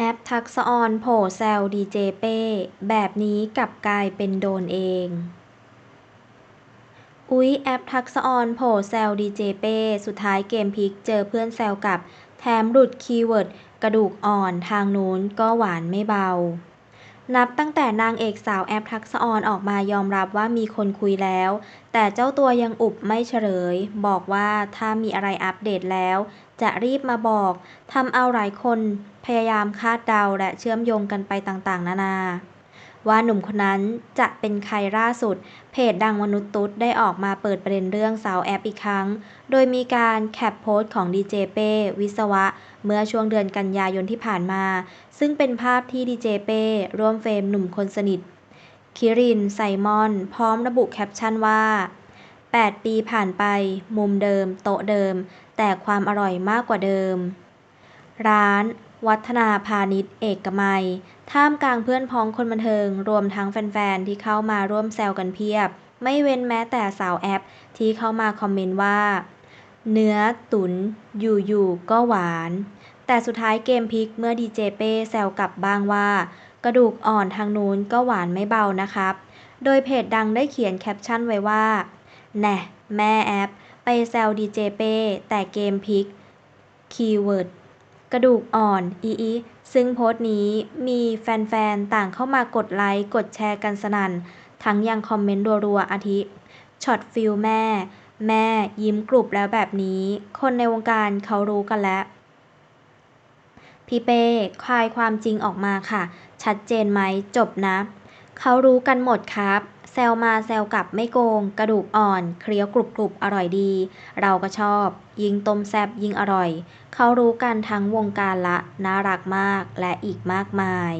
แอปทักษะออนโผล่แซวดีเจเป้ แบบนี้กลับกลายเป็นโดนเอง อุ๊ย แอปทักษะออนโผล่แซวดีเจเป้ สุดท้ายเกมพลิกเจอเพื่อนแซวกับ แถมหลุดคีย์เวิร์ด กระดูกอ่อนทางนู้นก็หวานไม่เบา นับตั้งแต่นางเอกสาวแอปทักษะออนออกมายอมรับว่ามีคนคุยแล้ว แต่เจ้าตัวยังอุบไม่เฉลย บอกว่าถ้ามีอะไรอัปเดตแล้ว จะรีบมาบอกทำเอาหลายคน พยายามคาดเดาและเชื่อมโยงกันไปต่างๆ นานา ว่าหนุ่มคนนั้นจะเป็นใครล่าสุด เพจดังมนุษย์ตุ๊ดได้ออกมาเปิดประเด็นเรื่องสาวแอปอีกครั้ง โดยมีการแคปโพสต์ของดีเจเป้วิศวะ เมื่อช่วงเดือนกันยายนที่ผ่านมา ซึ่งเป็นภาพที่ดีเจเป้ร่วมเฟรมหนุ่มคนสนิท คิริน ไซมอน พร้อมระบุแคปชั่นว่า 8 ปีผ่านไป มุมเดิม โต๊ะเดิม แต่ความอร่อยมากกว่าเดิม ร้าน วัฒนา พาณิชย์เอกมัย ท่ามกลางเพื่อนพ้องคนบันเทิง รวมทั้งแฟน ๆ ที่เข้ามาร่วมแซวกันเพียบ ไม่เว้นแม้แต่สาวแอป ที่เข้ามาคอมเมนต์ว่า เนื้อตุ๋นอยู่ ๆ ก็หวาน แต่สุดท้ายเกมพลิกเมื่อดีเจเป้แซวกลับบ้างว่า กระดูกอ่อนทางนู้นก็หวานไม่เบานะครับ โดยเพจดังได้เขียนแคปชั่นไว้ว่า แน่แม่แอป ไปแซวดีเจเป้แต่เกมพลิกคีย์เวิร์ด กระดูกอ่อนอีอีซึ่งโพสต์นี้มีแฟนๆ ต่างเข้ามากดไลค์ กดแชร์กันสนั่น ทั้งยังคอมเมนต์รัวๆ อาทิช็อตฟิลแม่ แม่ยิ้มกรุบแล้วแบบนี้ คนในวงการเขารู้กันแล้ว พี่เป้คลายความจริงออกมาค่ะ ชัดเจนไหมจบนะ เขารู้กันหมดครับ แซวมาแซวกลับไม่โกง กระดูกอ่อน เคี้ยวกรุบกรุบอร่อยดี เราก็ชอบ ยิงต้มแซ่บยิงอร่อย เขารู้กันทั้งวงการละ น่ารักมากและอีกมากมาย